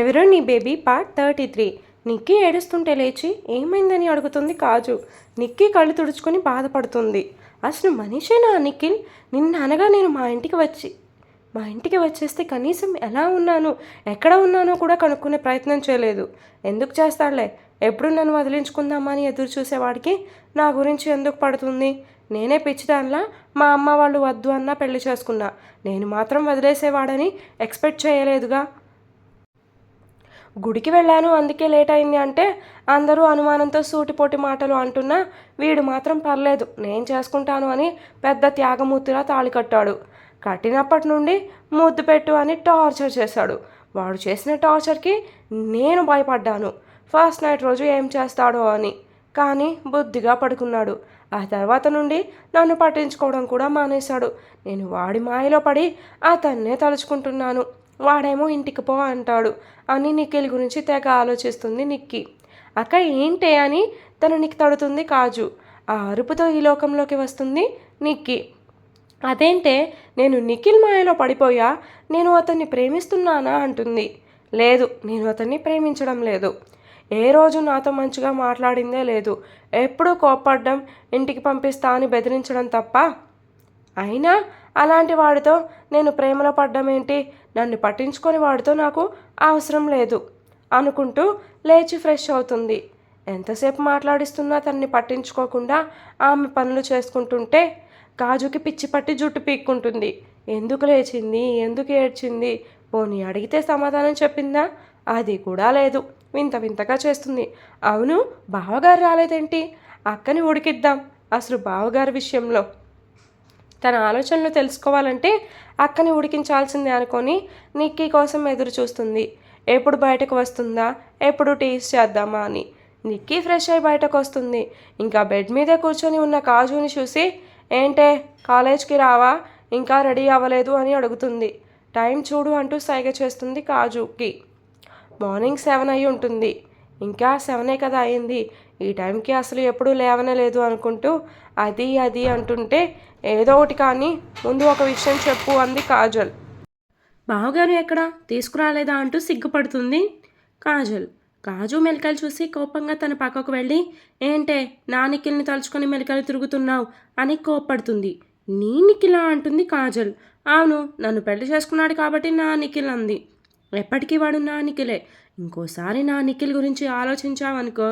ఎవరో నీ baby part thirty three. Nikki ఏడుస్తుంటే లేచి ఏమైందని? అడుగుతుంది కాజు. నిక్కీ కళ్ళు తుడుచుకొని బాధపడుతుంది. అసలు మనిషేనా నిఖిల్? నిన్న అనగా నేను మా ఇంటికి వచ్చి మా ఇంటికి వచ్చేస్తే కనీసం ఎలా ఉన్నాను ఎక్కడ ఉన్నానో కూడా కనుక్కునే ప్రయత్నం చేయలేదు. ఎందుకు చేస్తాడులే ఎప్పుడు నన్ను వదిలించుకుందామని ఎదురు చూసేవాడికి నా గురించి ఎందుకు పడుతుంది? నేనే పిచ్చిదానిలా మా అమ్మ వాళ్ళు వద్దు అన్నా పెళ్ళి చేసుకున్నా. నేను మాత్రం వదిలేసేవాడని ఎక్స్పెక్ట్ చేయలేదుగా. గుడికి వెళ్ళాను అందుకే లేట్ అయింది అంటే అందరూ అనుమానంతో సూటిపోటి మాటలు అంటున్నా వీడు మాత్రం పర్లేదు నేను చేసుకుంటాను అని పెద్ద త్యాగమూర్తిలా తాళి కట్టాడు. కట్టినప్పటి నుండి ముద్దు పెట్టు అని టార్చర్ చేశాడు. వాడు చేసిన టార్చర్కి నేను భయపడ్డాను. ఫస్ట్ నైట్ రోజు ఏం చేస్తాడో అని. కానీ బుద్ధిగా పడుకున్నాడు. ఆ తర్వాత నుండి నన్ను పట్టించుకోవడం కూడా మానేశాడు. నేను వాడి మాయలో పడి అతన్నే తలుచుకుంటున్నాను. వాడేమో ఇంటికి పో అంటాడు. అని నిఖిల్ గురించి తెగ ఆలోచిస్తుంది నిక్కి. అక్క ఏంటే అని తననికి తడుతుంది కాజు. ఆ అరుపుతో ఈ లోకంలోకి వస్తుంది నిక్కి. అదేంటే నేను నిఖిల్ మాయలో పడిపోయా నేను అతన్ని ప్రేమిస్తున్నానా అంటుంది. లేదు నేను అతన్ని ప్రేమించడం లేదు. ఏ రోజు నాతో మంచిగా మాట్లాడిందే లేదు. ఎప్పుడూ కోప్పడ్డం ఇంటికి పంపిస్తా అని బెదిరించడం తప్ప. అయినా అలాంటి వాడితో నేను ప్రేమలో పడ్డం ఏంటి నన్ను పట్టించుకొని వాడితో నాకు అవసరం లేదు అనుకుంటూ లేచి ఫ్రెష్ అవుతుంది. ఎంతసేపు మాట్లాడిస్తున్నా తన్ని పట్టించుకోకుండా ఆమె పనులు చేసుకుంటుంటే గాజుకి పిచ్చి పట్టి జుట్టు పీక్కుంటుంది. ఎందుకు లేచింది? ఎందుకు ఏడ్చింది? పోనీ అడిగితే సమాధానం చెప్పిందా? అది కూడా లేదు. వింత వింతగా చేస్తుంది. అవును బావగారు రాలేదేంటి? అక్కని ఉడికిద్దాం అసలు బావగారి విషయంలో. తన ఆలోచనలు తెలుసుకోవాలంటే అక్కని ఉడికించాల్సిందే అనుకొని నిక్కీ కోసం ఎదురు చూస్తుంది. ఎప్పుడు బయటకు వస్తుందా? ఎప్పుడు టీస్ చేద్దామా అని. నిక్కీ ఫ్రెష్ అయి బయటకు వస్తుంది. ఇంకా బెడ్ మీదే కూర్చొని ఉన్న కాజుని చూసి ఏంటే కాలేజ్కి రావా? ఇంకా రెడీ అవ్వలేదు అని అడుగుతుంది. టైం చూడు అంటూ సైగ చేస్తుంది కాజుకి. మార్నింగ్ సెవెన్ అయి ఉంటుంది. ఇంకా సెవెనే కదా అయింది. ఈ టైంకి అసలు ఎప్పుడూ లేవనలేదు అనుకుంటూ అది అది అంటుంటే ఏదో ఒకటి కానీ ముందు ఒక విషయం చెప్పు అంది కాజల్. బావగారు ఎక్కడ? తీసుకురాలేదా అంటూ సిగ్గుపడుతుంది కాజల్. కాజు మెలికలు చూసి కోపంగా తన పక్కకు వెళ్ళి ఏంటే నా నిఖిల్ని తలుచుకొని మెలికలు తిరుగుతున్నావు? అని కోప్పడుతుంది. నీ నిఖిలా? అంటుంది కాజల్. అవును నన్ను పెళ్ళి చేసుకున్నాడు కాబట్టి నా నిఖిల్ అంది. ఎప్పటికీ వాడు నా నిఖిలే. ఇంకోసారి నా నిఖిల్ గురించి ఆలోచించావనుకో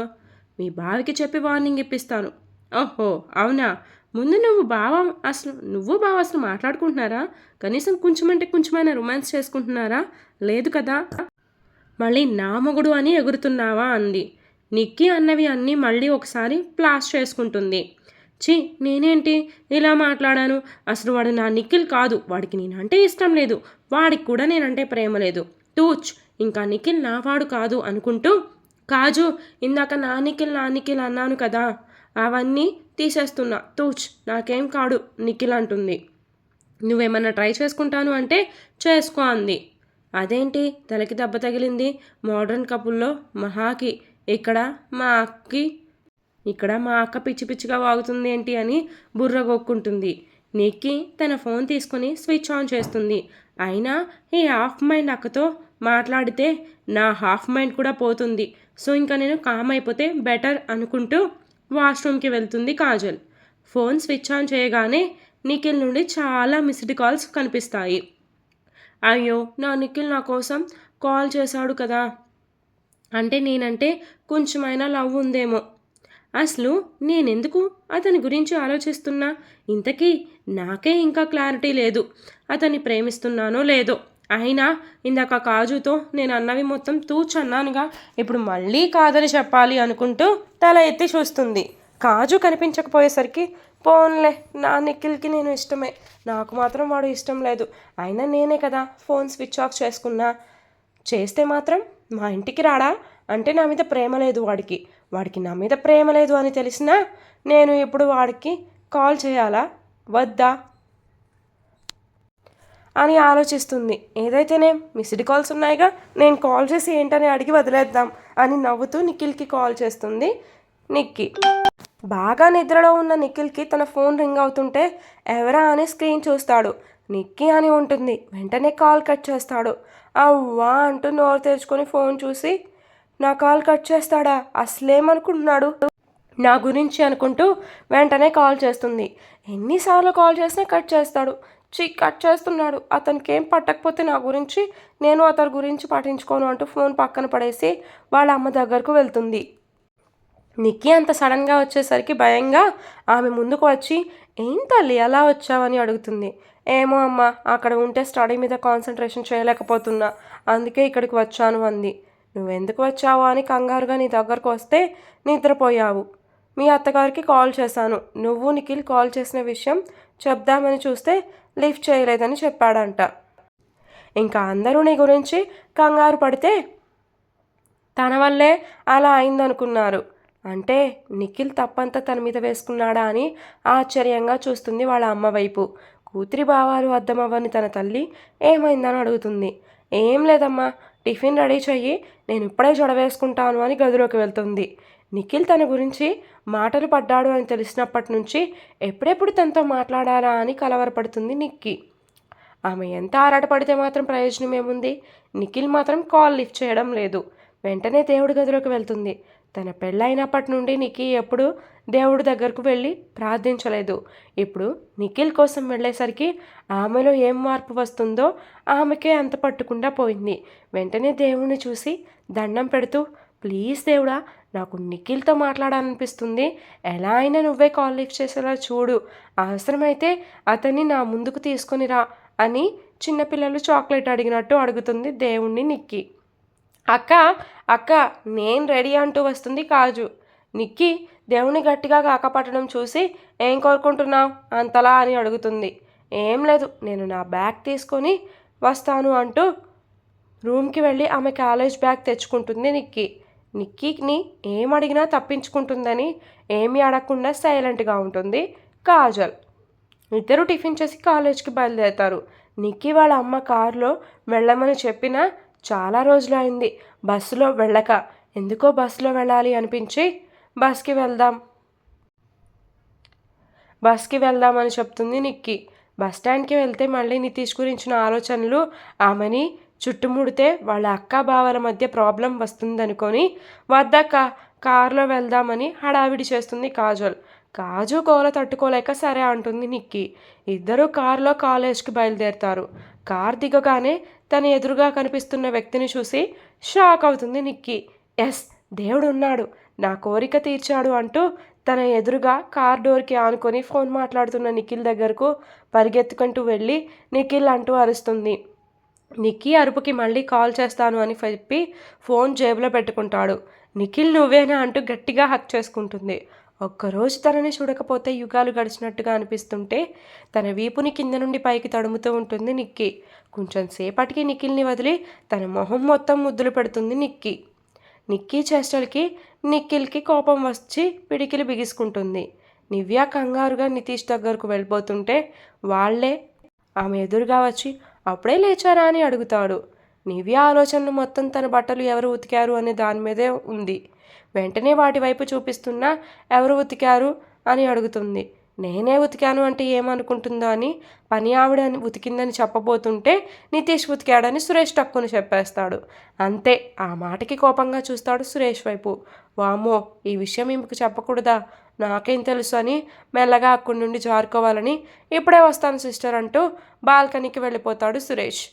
మీ బావికి చెప్పి వార్నింగ్ ఇప్పిస్తాను. ఓహో అవునా? ముందు నువ్వు బావ అసలు నువ్వు బావ అసలు మాట్లాడుకుంటున్నారా? కనీసం కొంచెం అంటే కొంచెమైనా రొమాన్స్ చేసుకుంటున్నారా? లేదు కదా? మళ్ళీ నా మొగుడు అని ఎగురుతున్నావా అంది. నిక్కి అన్నవి అన్నీ మళ్ళీ ఒకసారి ప్లాస్ చేసుకుంటుంది. ఛీ నేనేంటి ఇలా మాట్లాడాను? అసలు వాడు నా నిఖిల్ కాదు. వాడికి నేనంటే ఇష్టం లేదు. వాడికి కూడా నేనంటే ప్రేమ లేదు. టూచ్! ఇంకా నిఖిల్ నావాడు కాదు అనుకుంటూ కాజు ఇందాక నా నిఖిల్ నా నిఖిల్ అన్నాను కదా అవన్నీ తీసేస్తున్నా. తూచ్ నాకేం కాడు నిఖిల్ అంటుంది. నువ్వేమన్నా ట్రై చేసుకుంటాను అంటే చేసుకో అంది. అదేంటి? తలకి దెబ్బ తగిలింది. మోడర్న్ కపుల్లో మహాకి ఇక్కడ మా అక్కకి ఇక్కడ మా అక్క పిచ్చి పిచ్చిగా వాగుతుంది ఏంటి అని బుర్ర గొక్కుంటుంది నిక్కి తన ఫోన్ తీసుకుని స్విచ్ ఆన్ చేస్తుంది. అయినా ఈ హాఫ్ మైండ్ అక్కతో మాట్లాడితే నా హాఫ్ మైండ్ కూడా పోతుంది. సో ఇంకా నేను కామ్ అయిపోతే బెటర్ అనుకుంటూ వాష్రూమ్కి వెళ్తుంది కాజల్. ఫోన్ స్విచ్ ఆన్ చేయగానే నిఖిల్ నుండి చాలా మిస్డ్ కాల్స్ కనిపిస్తాయి. అయ్యో నా నిఖిల్ నా కోసం కాల్ చేశాడు కదా. అంటే నేనంటే కొంచెమైనా లవ్ ఉందేమో. అసలు నేనెందుకు అతని గురించి ఆలోచిస్తున్నా? ఇంతకీ నాకే ఇంకా క్లారిటీ లేదు. అతన్ని ప్రేమిస్తున్నానో లేదో. అయినా ఇందాక కాజుతో నేను అన్నవి మొత్తం తూచన్నానుగా. ఇప్పుడు మళ్ళీ కాదని చెప్పాలి అనుకుంటూ తల ఎత్తి చూస్తుంది. కాజు కనిపించకపోయేసరికి పోన్లే నా నిఖిల్కి నేను ఇష్టమే. నాకు మాత్రం వాడు ఇష్టం లేదు. అయినా నేనే కదా ఫోన్ స్విచ్ ఆఫ్ చేసుకున్నా. చేస్తే మాత్రం మా ఇంటికి రాడా? అంటే నా మీద ప్రేమ లేదు వాడికి. వాడికి నా మీద ప్రేమ లేదు అని తెలిసినా నేను ఇప్పుడు వాడికి కాల్ చేయాలా? వద్దా? అని ఆలోచిస్తుంది. ఏదైతేనే మిస్డ్ కాల్స్ ఉన్నాయిగా నేను కాల్ చేసి ఏంటని అడిగి వదిలేద్దాం అని నవ్వుతూ నిఖిల్కి కాల్ చేస్తుంది నిక్కి. బాగా నిద్రలో ఉన్న నిఖిల్కి తన ఫోన్ రింగ్ అవుతుంటే ఎవరా అని స్క్రీన్ చూస్తాడు. నిక్కీ అని ఉంటుంది. వెంటనే కాల్ కట్ చేస్తాడు. అవ్వా అంటూ నోరు తెరుచుకొని ఫోన్ చూసి నా కాల్ కట్ చేస్తాడా? అసలేమనుకుంటున్నాడు? నా గురించి అనుకుంటూ వెంటనే కాల్ చేస్తుంది. ఎన్నిసార్లు కాల్ చేసినా కట్ చేస్తాడు. చి కట్ చేస్తున్నాడు. అతనికి ఏం పట్టకపోతే నా గురించి నేను అతని గురించి పట్టించుకోను అంటూ ఫోన్ పక్కన పడేసి వాళ్ళ అమ్మ దగ్గరకు వెళ్తుంది. నిక్కీ అంత సడన్గా వచ్చేసరికి భయంగా ఆమె ముందుకు వచ్చి ఏం తల్లి ఎలా వచ్చావని అడుగుతుంది. ఏమో అమ్మ అక్కడ ఉంటే స్టడీ మీద కాన్సన్ట్రేషన్ చేయలేకపోతున్నా. అందుకే ఇక్కడికి వచ్చాను అంది. నువ్వెందుకు వచ్చావు అని కంగారుగా నీ దగ్గరకు వస్తే నిద్రపోయావు. మీ అత్తగారికి కాల్ చేశాను. నువ్వు నిఖిల్ కాల్ చేసిన విషయం చెప్దామని చూస్తే లిఫ్ట్ చేయలేదని చెప్పాడంట. ఇంకా అందరూ నీ గురించి కంగారు పడితే తన వల్లే అలా అయిందనుకున్నారు. అంటే నిఖిల్ తప్పంతా తన మీద వేసుకున్నాడా అని ఆశ్చర్యంగా చూస్తుంది వాళ్ళ అమ్మ వైపు. కూతురి భావాలు అర్థమవ్వని తన తల్లి ఏమైందని అడుగుతుంది. ఏం లేదమ్మా టిఫిన్ రెడీ చెయ్యి నేను ఇప్పుడే జడవేసుకుంటాను అని గదిలోకి వెళ్తుంది. నిఖిల్ తన గురించి మాటలు పడ్డాడు అని తెలిసినప్పటి నుంచి ఎప్పుడెప్పుడు తనతో మాట్లాడాలా అని కలవరపడుతుంది నిక్కి. ఆమె ఎంత ఆరాటపడితే మాత్రం ప్రయోజనం ఏముంది నిఖిల్ మాత్రం కాల్ లిఫ్ట్ చేయడం లేదు. వెంటనే దేవుడి గదిలోకి వెళ్తుంది. తన పెళ్ళైనప్పటి నుండి నిఖి ఎప్పుడు దేవుడి దగ్గరకు వెళ్ళి ప్రార్థించలేదు. ఇప్పుడు నిఖిల్ కోసం వెళ్ళేసరికి ఆమెలో ఏం మార్పు వస్తుందో ఆమెకే అంత పట్టకుండా పోయింది. వెంటనే దేవుణ్ణి చూసి దండం పెడుతూ ప్లీజ్ దేవుడా నాకు నిఖిల్తో మాట్లాడాలనిపిస్తుంది. ఎలా అయినా నువ్వే కాల్ లిఫ్ట్ చేసేలా చూడు. అవసరమైతే అతన్ని నా ముందుకు తీసుకొని రా అని చిన్నపిల్లలు చాక్లెట్ అడిగినట్టు అడుగుతుంది దేవుణ్ణి నిక్కి అక్క అక్క నేను రెడీ అంటూ వస్తుంది కాజు. నిక్కి దేవుని గట్టిగా కాకపట్టడం చూసి ఏం కోరుకుంటున్నావు? అంతలా అని అడుగుతుంది. ఏం లేదు నేను నా బ్యాగ్ తీసుకొని వస్తాను అంటూ రూమ్కి వెళ్ళి ఆమె కాలేజ్ బ్యాగ్ తెచ్చుకుంటుంది నిక్కి. నిక్కీని ఏం అడిగినా తప్పించుకుంటుందని ఏమీ అడగకుండా సైలెంట్గా ఉంటుంది కాజల్. ఇద్దరు టిఫిన్ చేసి కాలేజ్కి బయలుదేరుతారు. నిక్కీ వాళ్ళ అమ్మ కారులో వెళ్ళమని చెప్పినా చాలా రోజులు అయింది. బస్సులో వెళ్ళక ఎందుకో బస్సులో వెళ్ళాలి అనిపించి బస్కి వెళ్దాం. బస్కి వెళ్దామని చెప్తుంది నిక్కి. బస్ స్టాండ్కి వెళ్తే మళ్ళీ నితీష్ గురించిన ఆలోచనలు ఆమెని చుట్టుముడితే వాళ్ళ అక్క బావల మధ్య ప్రాబ్లం వస్తుందనుకొని వద్దక్క కారులో వెళ్దామని హడావిడి చేస్తుంది కాజల్. కాజు కోల తట్టుకోలేక సరే అంటుంది నిక్కి. ఇద్దరు కారులో కాలేజ్కి బయలుదేరుతారు. కార్ దిగగానే తన ఎదురుగా కనిపిస్తున్న వ్యక్తిని చూసి షాక్ అవుతుంది నిక్కి. ఎస్ దేవుడు ఉన్నాడు నా కోరిక తీర్చాడు అంటూ తన ఎదురుగా కార్ డోర్కి ఆనుకొని ఫోన్ మాట్లాడుతున్న నిఖిల్ దగ్గరకు పరిగెత్తుకుంటూ వెళ్ళి నిఖిల్ అంటూ అరుస్తుంది. నిక్కీ అరుపుకి మళ్ళీ కాల్ చేస్తాను అని చెప్పి ఫోన్ జేబులో పెట్టుకుంటాడు. నిఖిల్ నువ్వేనా అంటూ గట్టిగా హక్ చేసుకుంటుంది. ఒక్కరోజు తనని చూడకపోతే యుగాలు గడిచినట్టుగా అనిపిస్తుంటే తన వీపుని కింద నుండి పైకి తడుముతూ ఉంటుంది నిక్కి. కొంచెం సేపటికి నిఖిల్ని వదిలి తన మొహం మొత్తం ముద్దులు పెడుతుంది నిక్కి. నిక్కీ చేష్టలకి నిఖిల్కి కోపం వచ్చి పిడికిలి బిగుసుకుంటుంది. నివ్య కంగారుగా నితీష్ దగ్గరకు వెళ్ళిపోతుంటే వాళ్ళే ఆమె ఎదురుగా వచ్చి అప్పుడే లేచారా? అని అడుగుతాడు. నివ్య ఆలోచనలు మొత్తం తన బట్టలు ఎవరు ఉతికారు అనే దాని మీదే ఉంది. వెంటనే వాటి వైపు చూపిస్తున్నా ఎవరు ఉతికారు అని అడుగుతుంది. నేనే ఉతికాను అంటే ఏమనుకుంటుందో అని పని ఆవిడ ఉతికిందని చెప్పబోతుంటే నితీష్ ఉతికాడని సురేష్ టక్కుని చెప్పేస్తాడు. అంతే ఆ మాటకి కోపంగా చూస్తాడు సురేష్ వైపు. వామో ఈ విషయం ఈమెకు చెప్పకూడదా? నాకేం తెలుసు అని మెల్లగా అక్కడి నుండి జారుకోవాలని ఇప్పుడే వస్తాను సిస్టర్ అంటూ బాల్కనీకి వెళ్ళిపోతాడు సురేష్.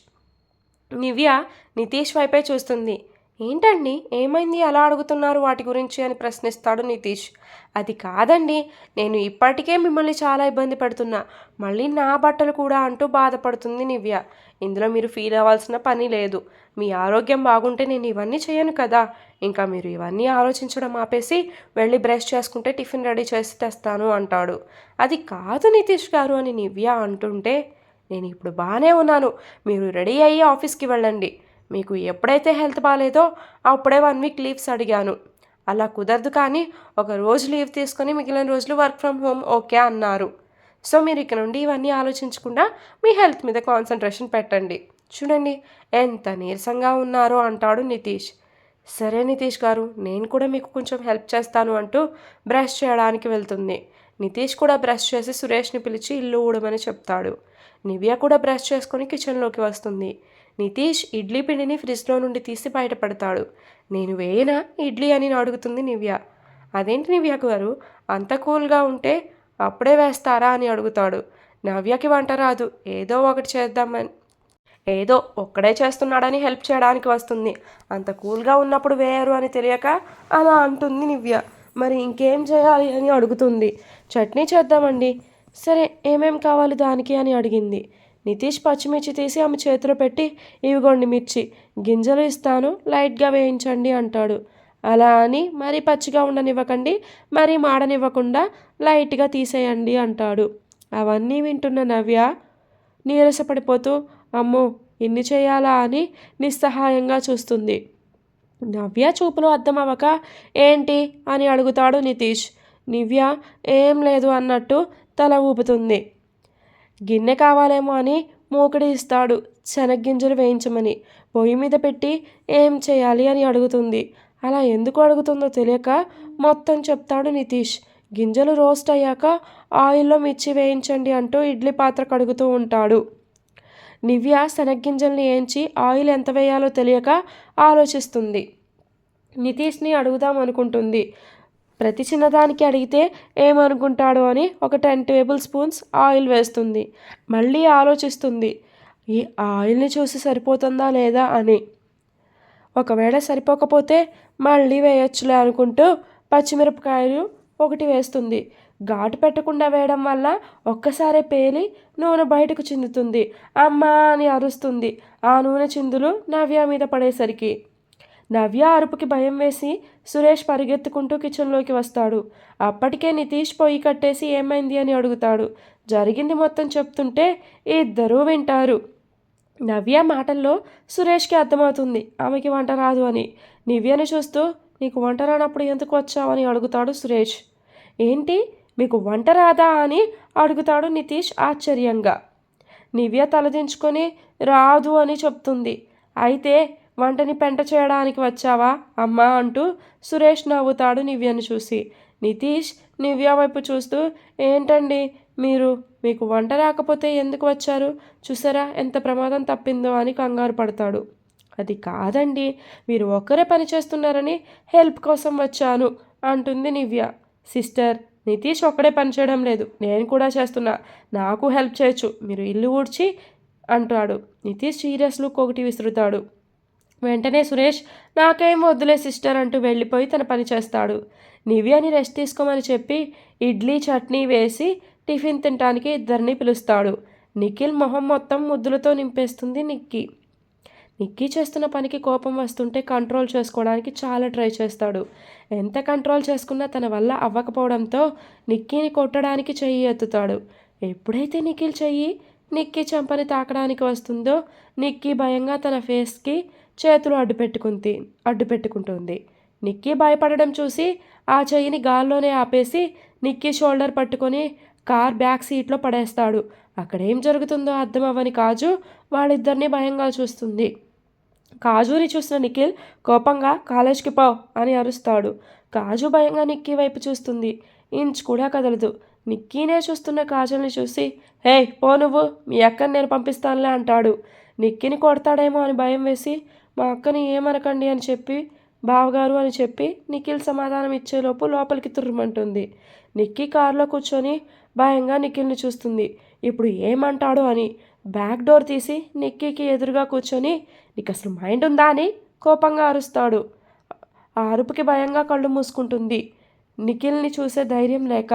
నివ్య నితీష్ వైపే చూస్తుంది. ఏంటండి? ఏమైంది? అలా అడుగుతున్నారు వాటి గురించి అని ప్రశ్నిస్తాడు నితీష్. అది కాదండి. నేను ఇప్పటికే మిమ్మల్ని చాలా ఇబ్బంది పెడుతున్నా. మళ్ళీ నా బట్టలు కూడా అంటూ బాధపడుతుంది నివ్య. ఇందులో మీరు ఫీల్ అవ్వాల్సిన పని లేదు. మీ ఆరోగ్యం బాగుంటే నేను ఇవన్నీ చేయను కదా. ఇంకా మీరు ఇవన్నీ ఆలోచించడం ఆపేసి వెళ్ళి బ్రష్ చేసుకుంటే టిఫిన్ రెడీ చేసి తెస్తాను అంటాడు. అది కాదు నితీష్ గారు అని నివ్య అంటుంటే నేను ఇప్పుడు బాగానే ఉన్నాను. మీరు రెడీ అయ్యి ఆఫీస్కి వెళ్ళండి. మీకు ఎప్పుడైతే హెల్త్ బాగాలేదో అప్పుడే వన్ వీక్ లీవ్స్ అడిగాను. అలా కుదరదు కానీ ఒక రోజు లీవ్ తీసుకొని మిగిలిన రోజులు వర్క్ ఫ్రమ్ హోమ్ ఓకే అన్నారు. సో మీరు ఇక్కడ నుండి ఇవన్నీ ఆలోచించకుండా మీ హెల్త్ మీద కాన్సన్ట్రేషన్ పెట్టండి. చూడండి ఎంత నీరసంగా ఉన్నారో అంటాడు నితీష్. సరే నితీష్ గారు నేను కూడా మీకు కొంచెం హెల్ప్ చేస్తాను అంటూ బ్రష్ చేయడానికి వెళ్తుంది. నితీష్ కూడా బ్రష్ చేసి సురేష్ని పిలిచి ఇల్లు ఊడమని చెప్తాడు. నివ్య కూడా బ్రష్ చేసుకొని కిచెన్లోకి వస్తుంది. నితీష్ ఇడ్లీ పిండిని ఫ్రిడ్జ్లో నుండి తీసి బయటపడతాడు. నేను వేయనా ఇడ్లీ అని అడుగుతుంది నివ్య. అదేంటి నివ్య గారు? అంత కూల్గా ఉంటే అప్పుడే వేస్తారా అని అడుగుతాడు. నవ్యకి వంట రాదు. ఏదో ఒకటి చేద్దామని. ఏదో ఒక్కడే చేస్తున్నాడని హెల్ప్ చేయడానికి వస్తుంది. అంత కూల్గా ఉన్నప్పుడు వేయరు అని తెలియక అలా అంటుంది నివ్య. మరి ఇంకేం చేయాలి అని అడుగుతుంది. చట్నీ చేద్దామండి. సరే ఏమేం కావాలి దానికి అని అడిగింది. నితీష్ పచ్చిమిర్చి తీసి ఆమె చేతిలో పెట్టి ఇవిగోండి మిర్చి గింజలు ఇస్తాను లైట్గా వేయించండి అంటాడు. అలా అని మరీ పచ్చిగా ఉండనివ్వకండి మరీ మాడనివ్వకుండా లైట్గా తీసేయండి అంటాడు. అవన్నీ వింటున్న నవ్య నీరసపడిపోతూ అమ్మో ఇన్ని చేయాలా అని నిస్సహాయంగా చూస్తుంది. నవ్య చూపులు అర్థమవ్వక ఏంటి అని అడుగుతాడు నితీష్. నివ్య ఏం లేదు అన్నట్టు తల ఊపుతుంది. గిన్నె కావాలేమో అని మూకుడి ఇస్తాడు. శనగ్గింజలు వేయించమని. పొయ్యి మీద పెట్టి ఏం చేయాలి అని అడుగుతుంది. అలా ఎందుకు అడుగుతుందో తెలియక మొత్తం చెప్తాడు నితీష్. గింజలు రోస్ట్ అయ్యాక ఆయిల్లో మిర్చి వేయించండి అంటూ ఇడ్లీ పాత్ర కడుగుతూ ఉంటాడు. నివ్య శనగ్గింజల్ని ఏంచి ఆయిల్ ఎంత వేయాలో తెలియక ఆలోచిస్తుంది. నితీష్ని అడుగుదాం అనుకుంటుంది. ప్రతి చిన్నదానికి అడిగితే ఏమనుకుంటాడో అని ఒక టెన్ టేబుల్ స్పూన్స్ ఆయిల్ వేస్తుంది. మళ్ళీ ఆలోచిస్తుంది ఈ ఆయిల్ని చూసి సరిపోతుందా లేదా అని. ఒకవేళ సరిపోకపోతే మళ్ళీ వేయొచ్చులే అనుకుంటూ పచ్చిమిరపకాయలు ఒకటి వేస్తుంది. ఘాటు పెట్టకుండా వేయడం వల్ల ఒక్కసారే పేలి నూనె బయటకు చిందుతుంది. అమ్మా అని అరుస్తుంది. ఆ నూనె చిందులు నవ్య మీద పడేసరికి. నవ్య అరుపుకి భయం వేసి సురేష్ పరిగెత్తుకుంటూ కిచెన్లోకి వస్తాడు. అప్పటికే నితీష్ పొయ్యి కట్టేసి ఏమైంది అని అడుగుతాడు. జరిగింది మొత్తం చెప్తుంటే ఇద్దరూ వింటారు. నవ్య మాటల్లో సురేష్కి అర్థమవుతుంది. ఆమెకి వంట రాదు అని. నివ్యను చూస్తూ నీకు వంట రానప్పుడు ఎందుకు వచ్చావని అడుగుతాడు సురేష్. ఏంటి? మీకు వంట రాదా? అని అడుగుతాడు నితీష్ ఆశ్చర్యంగా. నివ్య తలదించుకొని రాదు అని చెప్తుంది. అయితే వంటని పెంట చేయడానికి వచ్చావా? అమ్మా అంటూ సురేష్ నవ్వుతాడు నివ్యను చూసి. నితీష్ నివ్య వైపు చూస్తూ ఏంటండి మీరు? మీకు వంట రాకపోతే ఎందుకు వచ్చారు? చూసారా ఎంత ప్రమాదం తప్పిందో అని కంగారు పడతాడు. అది కాదండి మీరు ఒక్కరే పని చేస్తున్నారని హెల్ప్ కోసం వచ్చాను అంటుంది నివ్య సిస్టర్ నితీష్ ఒక్కడే పని చేయడం లేదు. నేను కూడా చేస్తున్నా. నాకు హెల్ప్ చేయొచ్చు. మీరు ఇల్లు ఊడ్చి అంటాడు. నితీష్ సీరియస్ లుక్ ఒకటి విసురుతాడు. వెంటనే సురేష్ నాకేం వద్దులే సిస్టర్ అంటూ వెళ్ళిపోయి తన పని చేస్తాడు. నివ్యని రెస్ట్ తీసుకోమని చెప్పి ఇడ్లీ చట్నీ వేసి టిఫిన్ తినడానికి ఇద్దరిని పిలుస్తాడు. నిఖిల్ మొహం మొత్తం ముద్దులతో నింపేస్తుంది నిక్కీ. నిక్కీ చేస్తున్న పనికి కోపం వస్తుంటే కంట్రోల్ చేసుకోవడానికి చాలా ట్రై చేస్తాడు. ఎంత కంట్రోల్ చేసుకున్నా తన వల్ల అవ్వకపోవడంతో నిక్కీని కొట్టడానికి చెయ్యి ఎత్తుతాడు. ఎప్పుడైతే నిఖిల్ చెయ్యి నిక్కీ చంపని తాకడానికి వస్తుందో నిక్కీ భయంగా తన ఫేస్కి చేతులు అడ్డు పెట్టుకుంది అడ్డు పెట్టుకుంటుంది. నిక్కీ భయపడడం చూసి ఆ చెయ్యిని గాల్లోనే ఆపేసి నిక్కీ షోల్డర్ పట్టుకొని కార్ బ్యాక్ సీట్లో పడేస్తాడు. అక్కడేం జరుగుతుందో అర్థం అవ్వని కాజు వాళ్ళిద్దరిని భయంగా చూస్తుంది. కాజుని చూసిన నిఖిల్ కోపంగా కాలేజ్కి పో అని అరుస్తాడు. కాజు భయంగా నిక్కీ వైపు చూస్తుంది. ఇంచ్ కూడా కదలదు. నిక్కీనే చూస్తున్న కాజల్ని చూసి హే పో నువ్వు మీ అక్కని నేను పంపిస్తానులే అంటాడు. నిక్కీని కొడతాడేమో అని భయం వేసి మా అక్కని ఏమనకండి అని చెప్పి బావగారు అని చెప్పి నిఖిల్ సమాధానం ఇచ్చేలోపు లోపలికి తుర్రమంటుంది. నిక్కీ కారులో కూర్చొని భయంగా నిఖిల్ని చూస్తుంది. ఇప్పుడు ఏమంటాడో అని బ్యాక్ డోర్ తీసి నిక్కీకి ఎదురుగా కూర్చొని నీకు అసలు మైండ్ ఉందా? అని కోపంగా అరుస్తాడు. ఆ అరుపుకి భయంగా కళ్ళు మూసుకుంటుంది. నిఖిల్ని చూసే ధైర్యం లేక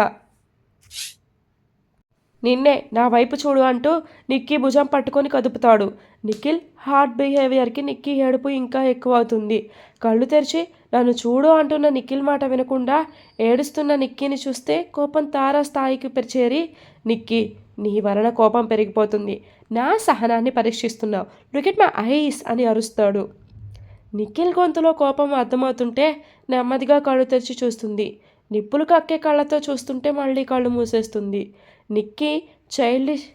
నిన్నే నా వైపు చూడు అంటూ నిక్కీ భుజం పట్టుకొని కదుపుతాడు. నిఖిల్ హార్ట్ బిహేవియర్కి నిక్కీ ఏడుపు ఇంకా ఎక్కువ అవుతుంది కళ్ళు తెరిచి నన్ను చూడు అంటున్న నిఖిల్ మాట వినకుండా ఏడుస్తున్న నిక్కీని చూస్తే కోపం తారా స్థాయికి చేరి నిక్కీ నీ వలన కోపం పెరిగిపోతుంది. నా సహనాన్ని పరీక్షిస్తున్నావు. లుక్ ఎట్ మై ఐస్ అని అరుస్తాడు. నిఖిల్ గొంతులో కోపం అర్థమవుతుంటే నెమ్మదిగా కళ్ళు తెరిచి చూస్తుంది. నిప్పులు కక్కే కళ్ళతో చూస్తుంటే మళ్ళీ కళ్ళు మూసేస్తుంది. నిక్కీ చైల్డిష్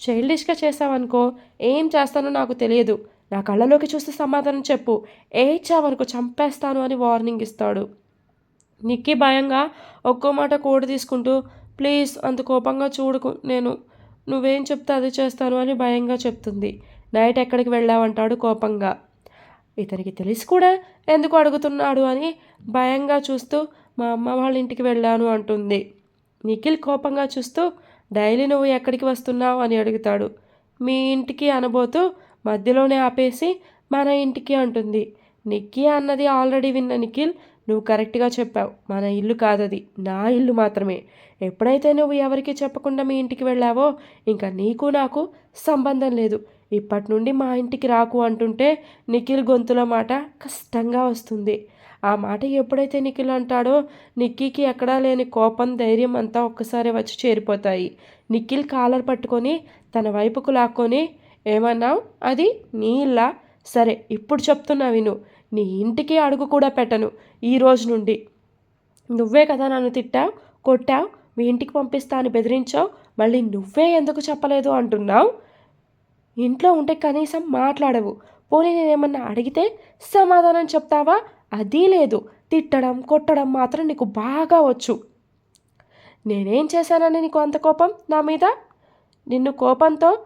చైల్డిష్గా చేసావనుకో ఏం చేస్తానో నాకు తెలియదు. నా కళ్ళలోకి చూస్తే సమాధానం చెప్పు. ఏడ్చావనుకో చంపేస్తాను అని వార్నింగ్ ఇస్తాడు. నిక్కి భయంగా ఒక్కో మాట కోడి తీసుకుంటూ ప్లీజ్ అంత కోపంగా చూడకు నేను నువ్వేం చెప్తే అది చేస్తాను అని భయంగా చెప్తుంది. నైట్ ఎక్కడికి వెళ్ళావంటాడు కోపంగా. ఇతనికి తెలిసి కూడా ఎందుకు అడుగుతున్నాడు అని భయంగా చూస్తూ మా అమ్మ వాళ్ళ ఇంటికి వెళ్ళాను అంటుంది. నిఖిల్ కోపంగా చూస్తూ డైలీ నువ్వు ఎక్కడికి వస్తున్నావు? అని అడుగుతాడు. మీ ఇంటికి అనబోతూ మధ్యలోనే ఆపేసి మన ఇంటికి అంటుంది. నిక్కి అన్నది ఆల్రెడీ విన్న నిఖిల్ నువ్వు కరెక్ట్గా చెప్పావు. మన ఇల్లు కాదది నా ఇల్లు మాత్రమే. ఎప్పుడైతే నువ్వు ఎవరికి చెప్పకుండా మీ ఇంటికి వెళ్ళావో ఇంకా నీకు నాకు సంబంధం లేదు. ఇప్పటి నుండి మా ఇంటికి రాకు అంటుంటే నిఖిల్ గొంతులో మాట కష్టంగా వస్తుంది. ఆ మాట ఎప్పుడైతే నిఖిల్ అంటాడో నిక్కీకి ఎక్కడా లేని కోపం ధైర్యం అంతా ఒక్కసారి వచ్చి చేరిపోతాయి. నిఖిల్ కాలర్ పట్టుకొని తన వైపుకు లాక్కొని ఏమన్నావు? అది నీ ఇల్లా? సరే ఇప్పుడు చెప్తున్నా విను. నీ ఇంటికి అడుగు కూడా పెట్టను ఈ రోజు నుండి. నువ్వే కదా నన్ను తిట్టావు కొట్టావు మీ ఇంటికి పంపిస్తా అని బెదిరించావు మళ్ళీ నువ్వే ఎందుకు చెప్పలేదు అంటున్నావు? ఇంట్లో ఉంటే కనీసం మాట్లాడవు. పోనీ నేనేమన్నా అడిగితే సమాధానం చెప్తావా? అది లేదు. తిట్టడం కొట్టడం మాత్రం నీకు బాగా వచ్చు. నేనేం చేశానని నీకు అంత కోపం నా మీద? నిన్ను కోపంతో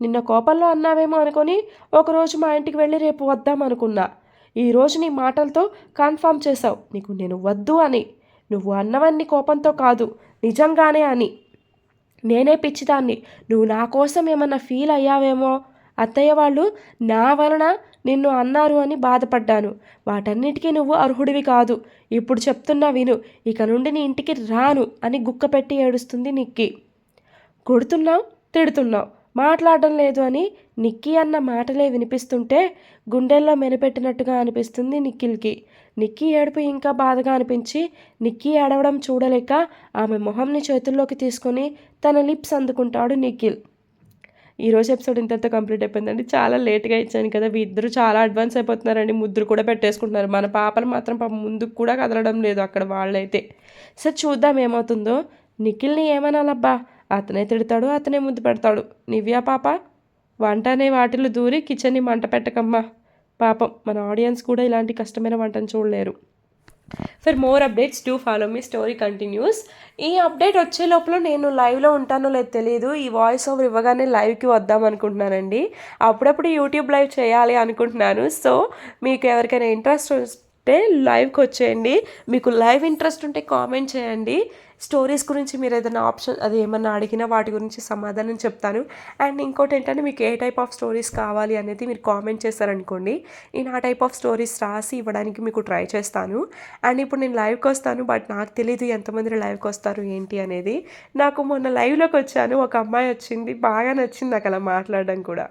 నిన్న కోపంలో అన్నావేమో అనుకొని ఒకరోజు మా ఇంటికి వెళ్ళి రేపు వద్దాం అనుకున్నా. ఈరోజు నీ మాటలతో కన్ఫర్మ్ చేశావు. నీకు నేను వద్దు అని. నువ్వు అన్నవన్నీ కోపంతో కాదు నిజంగానే అని. నేనే పిచ్చిదాన్ని. నువ్వు నా కోసం ఏమన్నా ఫీల్ అయ్యావేమో? అత్తయ్య వాళ్ళు నా వలన నిన్ను అన్నారు అని బాధపడ్డాను. వాటన్నిటికీ నువ్వు అర్హుడివి కాదు. ఇప్పుడు చెప్తున్నా విను. ఇక నుండి నీ ఇంటికి రాను అని గుక్క పెట్టి ఏడుస్తుంది నిక్కి. కొడుతున్నావు? తిడుతున్నావు. మాట్లాడడం లేదు అని నిక్కీ అన్న మాటలే వినిపిస్తుంటే గుండెల్లో మెనిపెట్టినట్టుగా అనిపిస్తుంది నిఖిల్కి. నిక్కీ ఏడుపు ఇంకా బాధగా అనిపించి నిక్కీ ఏడవడం చూడలేక ఆమె మొహంని చేతుల్లోకి తీసుకొని తన లిప్స్ అందుకుంటాడు నిఖిల్. ఈరోజు ఎపిసోడ్ ఇంతతో కంప్లీట్ అయిపోయిందండి. చాలా లేట్గా ఇచ్చాను కదా ఇద్దరు చాలా అడ్వాన్స్ అయిపోతున్నారండి. ముద్దురు కూడా పెట్టేసుకుంటున్నారు. మన పాపలు మాత్రం పాప ముందుకు కూడా కదలడం లేదు అక్కడ వాళ్ళైతే. సరే చూద్దాం ఏమవుతుందో. నిఖిల్ని ఏమనాలబ్బా? అతనే తిడతాడు అతనే ముద్దు పెడతాడు. నివ్యా పాప? వంట అనే వాటిలో దూరి కిచెన్ని మంట పెట్టకమ్మా. పాపం మన ఆడియన్స్ కూడా ఇలాంటి కష్టమైన వంటను చూడలేరు. For more updates do follow me story continues ఈ అప్డేట్ వచ్చే లోపల నేను లైవ్లో ఉంటానో లేదు తెలియదు ఈ వాయిస్ ఓవర్ ఇవ్వగానే లైవ్కి వద్దాం అనుకుంటున్నానండి. అప్పుడప్పుడు యూట్యూబ్ లైవ్ చేయాలి అనుకుంటున్నాను. సో మీకు ఎవరికైనా ఇంట్రెస్ట్ ఉంటే లైవ్కి వచ్చేయండి. మీకు లైవ్ ఇంట్రెస్ట్ ఉంటే కామెంట్ చేయండి. స్టోరీస్ గురించి మీరు ఏదైనా ఆప్షన్ అది ఏమన్నా అడిగినా వాటి గురించి సమాధానం చెప్తాను. అండ్ ఇంకోటి ఏంటంటే మీకు ఏ టైప్ ఆఫ్ స్టోరీస్ కావాలి అనేది మీరు కామెంట్ చేస్తారనుకోండి నేను ఆ టైప్ ఆఫ్ స్టోరీస్ రాసి ఇవ్వడానికి మీకు ట్రై చేస్తాను. అండ్ ఇప్పుడు నేను లైవ్కి వస్తాను బట్ నాకు తెలియదు ఎంతమంది లైవ్కి వస్తారు ఏంటి అనేది. నాకు మొన్న లైవ్లోకి వచ్చాను ఒక అమ్మాయి వచ్చింది బాగా నచ్చింది నాకు అలా మాట్లాడడం కూడా.